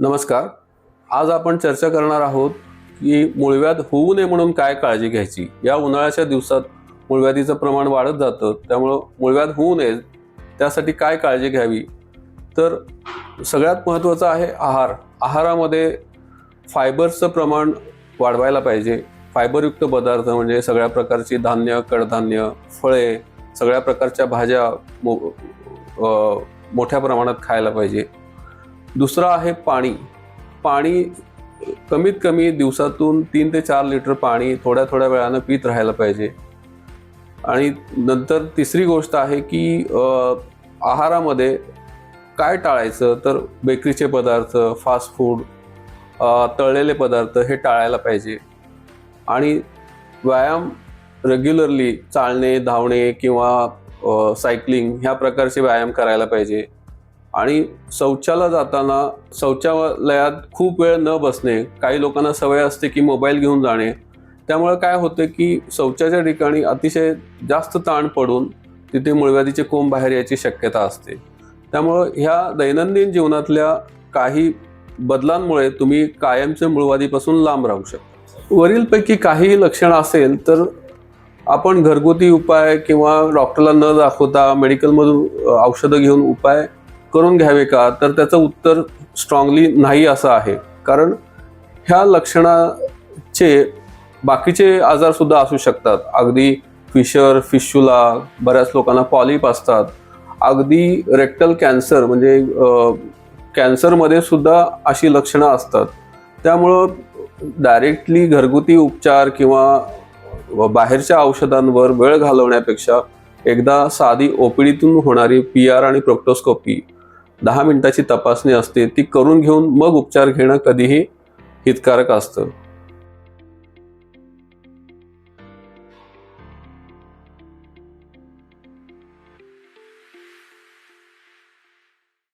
नमस्कार. आज आपण चर्चा करणार आहोत की मुळव्याध होऊ नये म्हणून काय काळजी घ्यायची? या उन्हाळ्याच्या दिवसात मुळव्याधीचं प्रमाण वाढत जातं त्यामुळं मुळव्याध होऊ नये त्यासाठी काय काळजी घ्यावी? तर सगळ्यात महत्त्वाचं आहे आहार. आहारामध्ये फायबर्सचं प्रमाण वाढवायला पाहिजे. फायबरयुक्त पदार्थ म्हणजे सगळ्या प्रकारची धान्य कडधान्य फळे सगळ्या प्रकारच्या भाज्या मो मोठ्या प्रमाणात खायला पाहिजे. दुसरं आहे पाणी. पाणी कमीत कमी दिवसातून तीन ते चार लिटर पाणी थोड्या थोड्या वेळानं पित राहायला पाहिजे. आणि नंतर तिसरी गोष्ट आहे की आहारामध्ये काय टाळायचं? तर बेकरीचे पदार्थ फास्ट फूड तळलेले पदार्थ हे टाळायला पाहिजे. आणि व्यायाम रेग्युलरली चालणे धावणे किंवा सायकलिंग ह्या प्रकारचे व्यायाम करायला पाहिजे. आणि शौचाला जाताना शौचालयात खूप वेळ न बसणे काही लोकांना सवय असते की मोबाईल घेऊन जाणे. त्यामुळे काय होते की शौचाच्या ठिकाणी अतिशय जास्त ताण पडून तिथे मुळव्याधीचे कोंब बाहेर यायची शक्यता असते. त्यामुळं ह्या दैनंदिन जीवनातल्या काही बदलांमुळे तुम्ही कायमचे मुळव्याधीपासून लांब राहू शकता. वरीलपैकी काही लक्षणं असेल तर आपण घरगुती उपाय किंवा डॉक्टरला न दाखवता मेडिकलमधून औषधं घेऊन उपाय करून घ्यावे का? तर त्याचं उत्तर स्ट्रॉंगली नाही असं आहे. कारण ह्या लक्षणाचे बाकीचे आजारसुद्धा असू शकतात. अगदी फिशर फिशुला बऱ्याच लोकांना पॉलिप असतात. अगदी रेक्टल कॅन्सर म्हणजे कॅन्सरमध्ये सुद्धा अशी लक्षणं असतात. त्यामुळं डायरेक्टली घरगुती उपचार किंवा बाहेरच्या औषधांवर वेळ घालवण्यापेक्षा एकदा साधी ओपीडीतून होणारी पी आर आणि प्रोक्टोस्कोपी दहा मिनिटाची तपासणी असते ती करून घेऊन मग उपचार घेणं कधीही हितकारक असतं.